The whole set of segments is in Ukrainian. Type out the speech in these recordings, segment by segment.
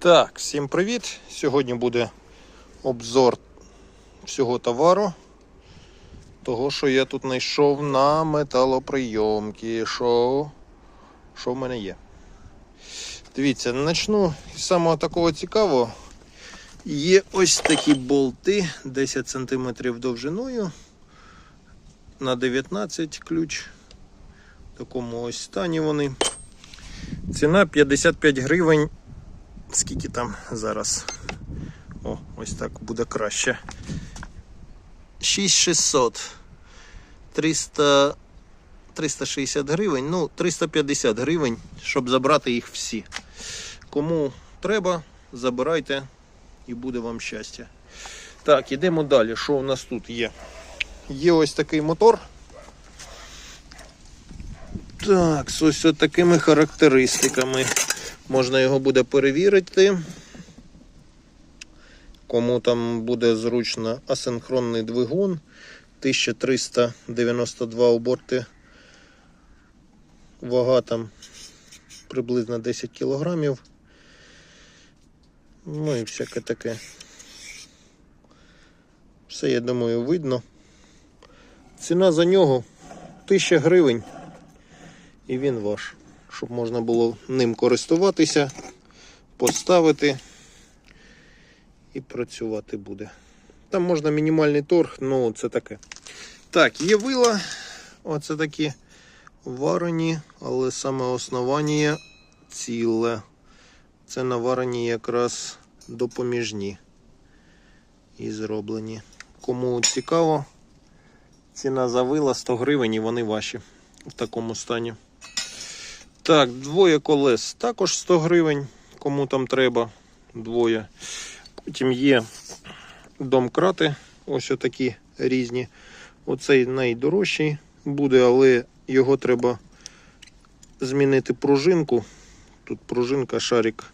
Так, всім привіт! Сьогодні буде обзор всього товару. Того, що я тут знайшов на металоприйомки. Що, що в мене є. Дивіться, почну з самого такого цікавого. Є ось такі болти 10 см довжиною на 19 ключ. В такому ось стані вони. Ціна 55 гривень. Скільки там зараз? О, ось так буде краще. 6600. 300, 360 гривень, ну 350 гривень, щоб забрати їх всі. Кому треба, забирайте і буде вам щастя. Так, ідемо далі. Що у нас тут є? Є ось такий мотор. Так, з ось такими характеристиками. Можна його буде перевірити. Кому там буде зручно асинхронний двигун 1392 оборти. Вага там приблизно 10 кілограмів. Ну і всяке таке. Все, я думаю, видно. Ціна за нього 1000 гривень. І він ваш. Щоб можна було ним користуватися, поставити і працювати буде. Там можна мінімальний торг, ну це таке. Так, є вила. Оце такі варені, але саме основання ціле. Це наварені якраз допоміжні і зроблені. Кому цікаво, ціна за вила 100 гривень і вони ваші в такому стані. Так, двоє колес також 100 гривень, кому там треба. Двоє. Потім є домкрати, ось отакі різні. Оцей найдорожчий буде, але його треба змінити пружинку. Тут пружинка, шарик,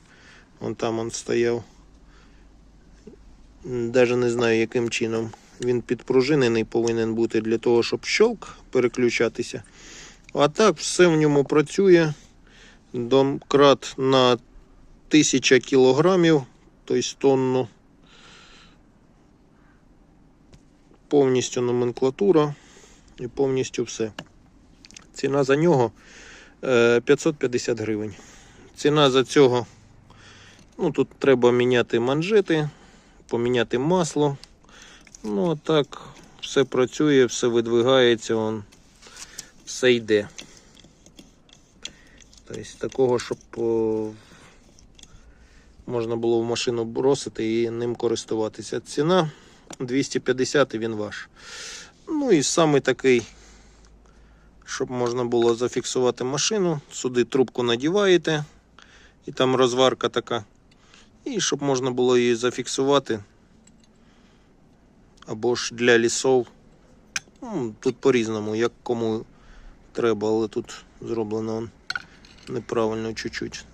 вон там он стояв. Навіть не знаю, яким чином. Він підпружинений повинен бути для того, щоб щелк переключатися. А так, все в ньому працює. Домкрат на 1000 кілограмів, тобто тонну. Повністю номенклатура і повністю все. Ціна за нього е, 550 гривень. Ціна за цього, ну тут треба міняти манжети, поміняти масло. Ну, а так, все працює, все видвигається, он, все йде. Тобто такого, щоб можна було в машину бросити і ним користуватися. Ціна 250 і він ваш. Ну і саме такий, щоб можна було зафіксувати машину. Сюди трубку надіваєте, і там розварка така. І щоб можна було її зафіксувати. Або ж для лісов. Ну, тут по-різному, як кому треба, але тут зроблено он неправильно чуть-чуть.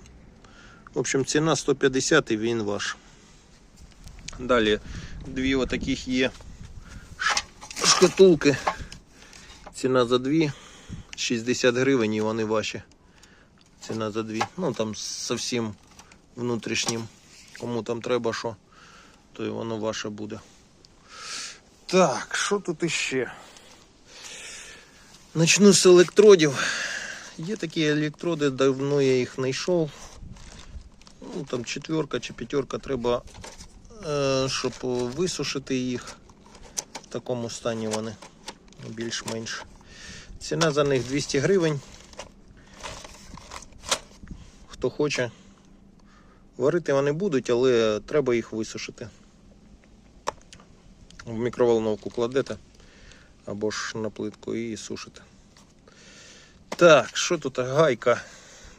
В общем, ціна 150 і він ваш. Далі дві отаких є шкатулки. Ціна за дві 60 гривень і вони ваші. Ціна за дві. Ну там зовсім внутрішнім. Кому там треба що, то і воно ваше буде. Так, що тут іще? Начну з електродів. Є такі електроди, давно я їх знайшов. Ну, там четверка чи п'ятерка треба, щоб висушити їх. В такому стані вони більш-менш. Ціна за них 200 гривень. Хто хоче. Варити вони будуть, але треба їх висушити. В мікроволновку кладете або ж на плитку і сушите. Так, що тут гайка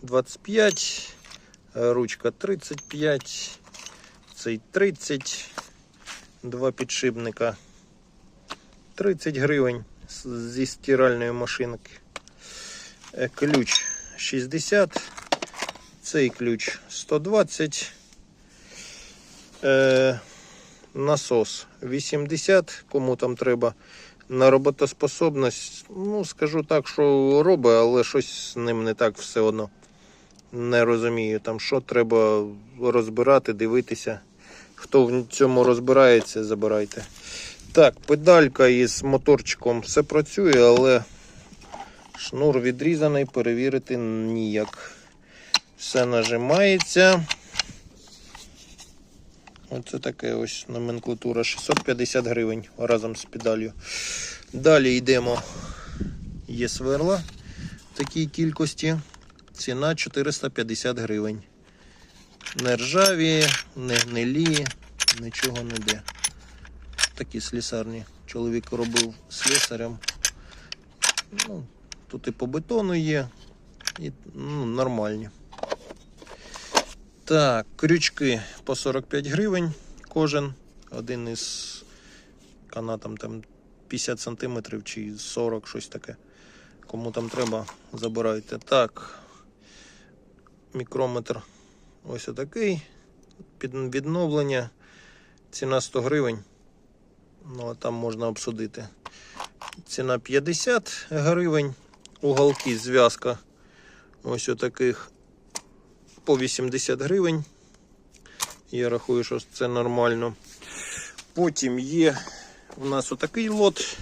25, е, ручка 35, цей 30, два підшипника 30 гривень зі стиральної машинки. Е, Ключ 60, цей ключ 120, е, насос 80, кому там треба на роботоспособність, ну скажу так, що робить, але щось з ним не так все одно. Не розумію, там що треба розбирати, дивитися. Хто в цьому розбирається, забирайте. Так, педалька із моторчиком все працює, але шнур відрізаний, перевірити ніяк. Все нажимається. Оце таке ось номенклатура 650 гривень разом з педалью. Далі йдемо. Є сверла в такій кількості. Ціна 450 гривень. Не ржаві, не гнилі, нічого не де. Такі слісарні. Чоловік робив слісарем. Ну, тут і по бетону є, і ну, нормальні. Так, крючки по 45 гривень кожен. Один із канатом там 50 сантиметрів чи 40, щось таке. Кому там треба, забирайте. Так, мікрометр ось отакий. Під відновлення. Ціна 100 гривень. Ну, а там можна обсудити. Ціна 50 гривень. Уголки зв'язка. Ось отаких по 80 гривень. Я рахую, що це нормально. Потім є у нас отакий лот.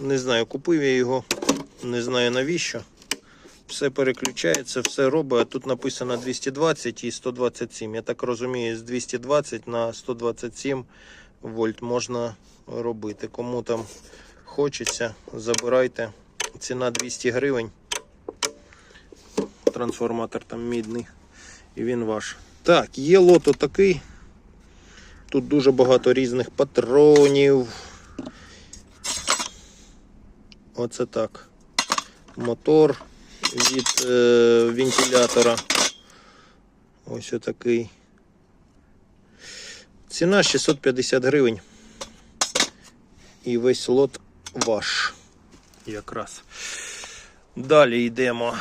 Не знаю, купив я його, не знаю навіщо. Все переключається, все робить. Тут написано 220 і 127. Я так розумію, з 220 на 127 вольт можна робити. Кому там хочеться, забирайте. Ціна 200 гривень. Трансформатор там мідний. І він ваш. Так, є лот отакий. Тут дуже багато різних патронів. Оце так. Мотор від е, вентилятора. Ось отакий. Ціна 650 гривень. І весь лот ваш. Якраз. Далі йдемо.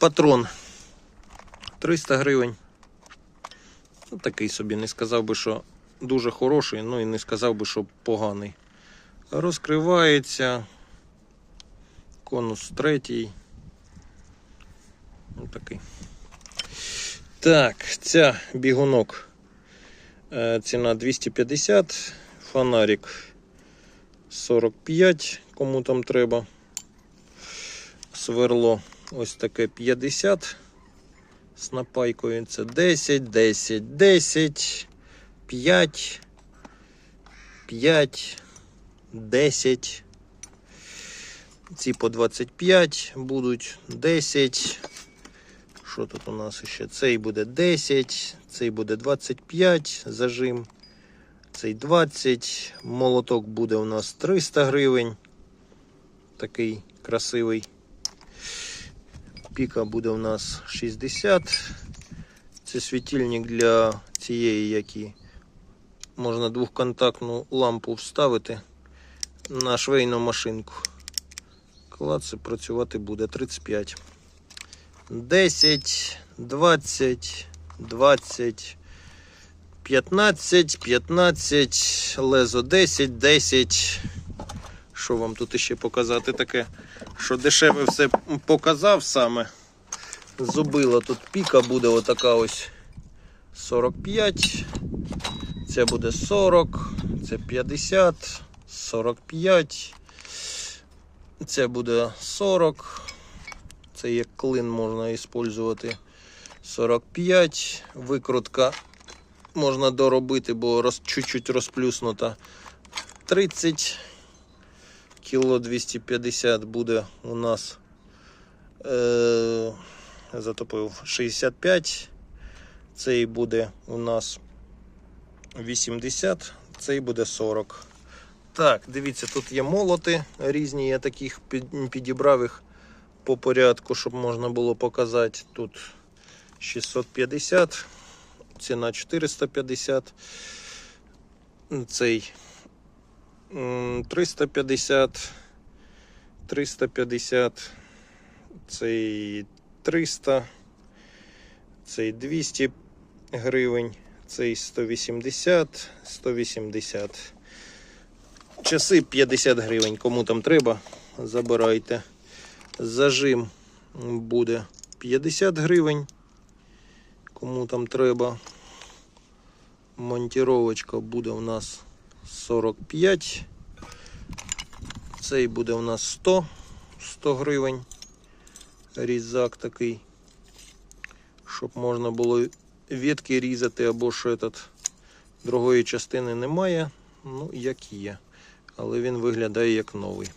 Патрон 300 гривень. Ну, такий собі, не сказав би, що дуже хороший, ну і не сказав би, що поганий. Розкривається. Конус третій. Ось такий. Так, ця бігунок. Е, Ціна 250, фонарик 45, кому там треба. Сверло ось таке 50 з напайкою. Це 10, 10, 10, 5, 5, 10. Ці по 25 будуть 10. Що тут у нас ще? Цей буде 10, цей буде 25 зажим, цей 20. Молоток буде у нас 300 гривень. Такий красивий. Піка буде у нас 60. Це світильник для цієї, які можна двохконтактну лампу вставити на швейну машинку. Клац працювати буде 35. 10, 20, 20, 15, 15, лезо 10, 10. Що вам тут ще показати таке? Що дешеве все показав саме. Зубила тут піка буде отака ось 45. Це буде 40, це 50, 45. Це буде 40. Це як клин можна використовувати 45. Викрутка можна доробити, бо чуть-чуть розплюснута. 30 кіло 250 буде у нас е, затопив 65. Цей буде у нас 80, цей буде 40. Так, дивіться, тут є молоти різні, я таких підібрав їх по порядку, щоб можна було показати. Тут 650, ціна 450, цей 350, 350, цей 300, цей 200 гривень, цей 180, 180. Часи 50 гривень, кому там треба, забирайте. Зажим буде 50 гривень. Кому там треба. Монтіровочка буде у нас 45. Цей буде у нас 100, 100 гривень. Різак такий. Щоб можна було ветки різати або ж этот. Другої частини немає. Ну, як є. Але він виглядає як новий.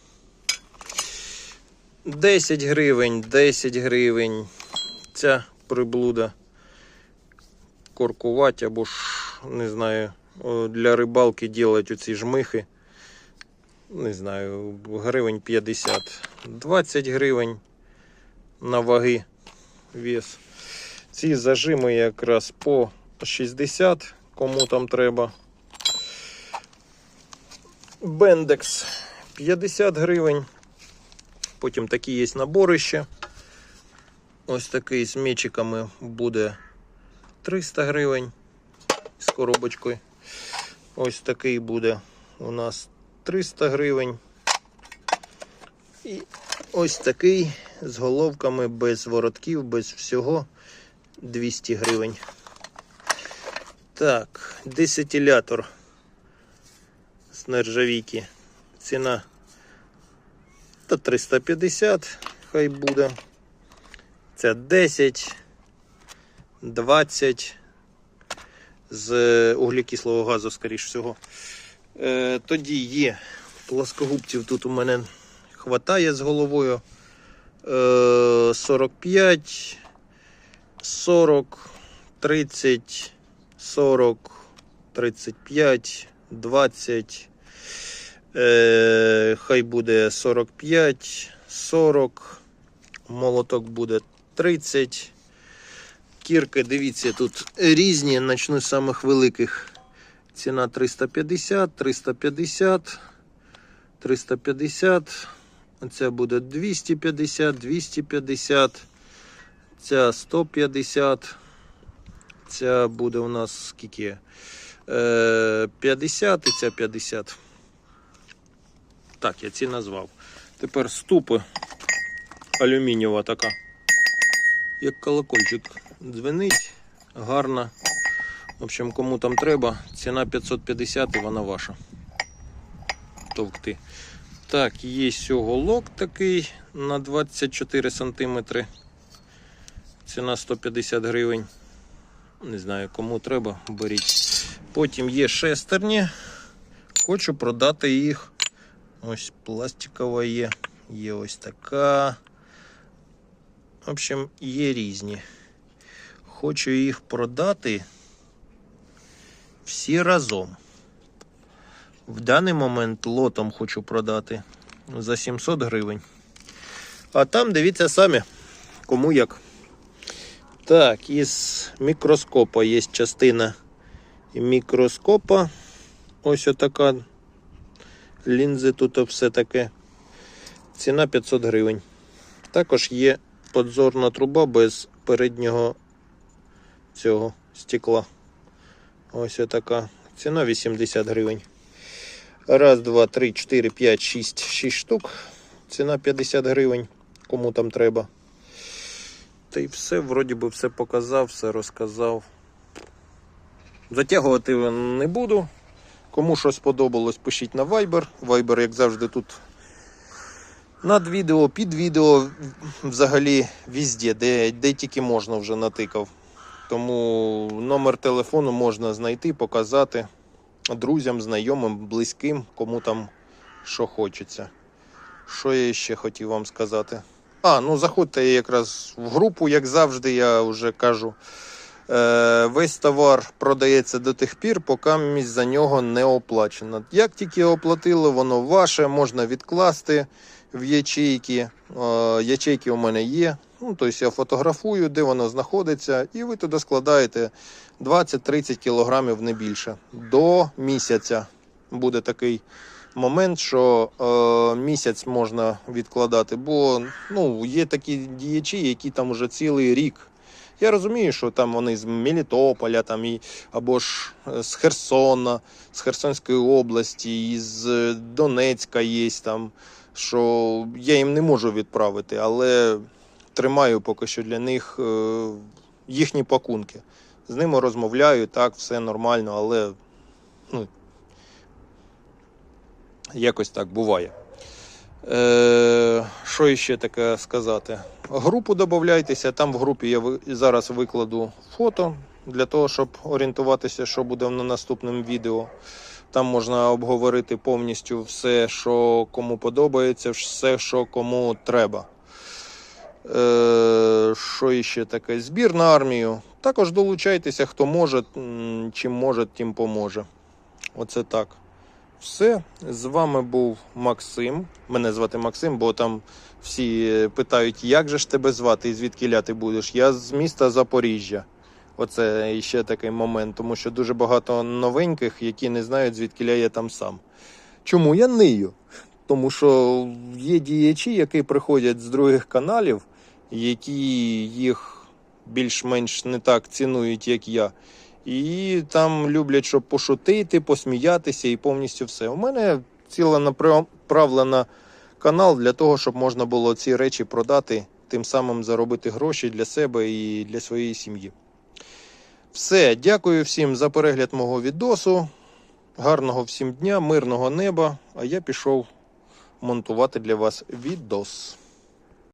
10 гривень, 10 гривень. Ця приблуда коркувати або ж, не знаю, для рибалки делать оці жмихи. Не знаю, гривень 50. 20 гривень на ваги вес. Ці зажими якраз по 60, кому там треба. Бендекс 50 гривень. Потім такі є набори ще. Ось такий з мечиками буде 300 гривень з коробочкою. Ось такий буде у нас 300 гривень. І ось такий з головками без воротків, без всього 200 гривень. Так, десятилятор з нержавійки. Ціна та 350 хай буде. Це 10, 20 з углекислого газу, скоріш всього. Е, тоді є плоскогубців тут у мене хватає з головою. Е, 45, 40, 30, 40, 35, 20. Е, хай буде 45, 40. Молоток буде 30. Кірки, дивіться, тут різні. Начну з самих великих. Ціна 350, 350, 350. Оця буде 250, 250. Ця 150. Ця буде у нас скільки? Е, 50 і ця 50. Так, я ці назвав. Тепер ступи алюмінієва така. Як колокольчик дзвенить, гарна. В общем, кому там треба, ціна 550 і вона ваша. Товкти. Так, є сьоголок такий на 24 см. Ціна 150 гривень. Не знаю, кому треба, беріть. Потім є шестерні. Хочу продати їх. Ось пластикова є. Є ось така. В общем, є різні. Хочу їх продати всі разом. В даний момент лотом хочу продати за 700 гривень. А там дивіться самі, кому як. Так, із мікроскопа є частина мікроскопа. Ось отака. Лінзи тут все таке. Ціна 500 гривень. Також є подзорна труба без переднього цього стекла. Ось така. Ціна 80 гривень. Раз, два, три, чотири, п'ять, шість, шість штук. Ціна 50 гривень. Кому там треба. Та й все, вроді би, все показав, все розказав. Затягувати не буду. Кому що сподобалось, пишіть на Viber. Viber, як завжди, тут над відео, під відео, взагалі везде, де, де тільки можна вже натикав. Тому номер телефону можна знайти, показати друзям, знайомим, близьким, кому там що хочеться. Що я ще хотів вам сказати? А, ну заходьте якраз в групу, як завжди, я вже кажу. Е, весь товар продається до тих пір, поки місць за нього не оплачено. Як тільки оплатили, воно ваше, можна відкласти в ячейки. Е, ячейки у мене є. Ну, тобто я фотографую, де воно знаходиться, і ви туди складаєте 20-30 кілограмів не більше. До місяця буде такий момент, що е, місяць можна відкладати, бо ну, є такі діячі, які там уже цілий рік. Я розумію, що там вони з Мелітополя, там, і, або ж е, з Херсона, з Херсонської області, із е, Донецька є там, що я їм не можу відправити, але тримаю поки що для них е, їхні пакунки. З ними розмовляю, так, все нормально, але ну, якось так буває. Е, що ще таке сказати? Групу додавайтеся. Там в групі я зараз викладу фото для того, щоб орієнтуватися, що буде на наступному відео. Там можна обговорити повністю все, що кому подобається, все, що кому треба. Е, що іще таке? Збір на армію. Також долучайтеся, хто може, чим може, тим поможе. Оце так. Все. З вами був Максим. Мене звати Максим, бо там всі е, питають, як же ж тебе звати і звідки ти будеш. Я з міста Запоріжжя. Оце ще такий момент, тому що дуже багато новеньких, які не знають, звідки я там сам. Чому я нию? Тому що є діячі, які приходять з других каналів, які їх більш-менш не так цінують, як я. І там люблять, щоб пошутити, посміятися і повністю все. У мене ціла направлена канал для того, щоб можна було ці речі продати, тим самим заробити гроші для себе і для своєї сім'ї. Все, дякую всім за перегляд мого відосу. Гарного всім дня, мирного неба. А я пішов монтувати для вас відос.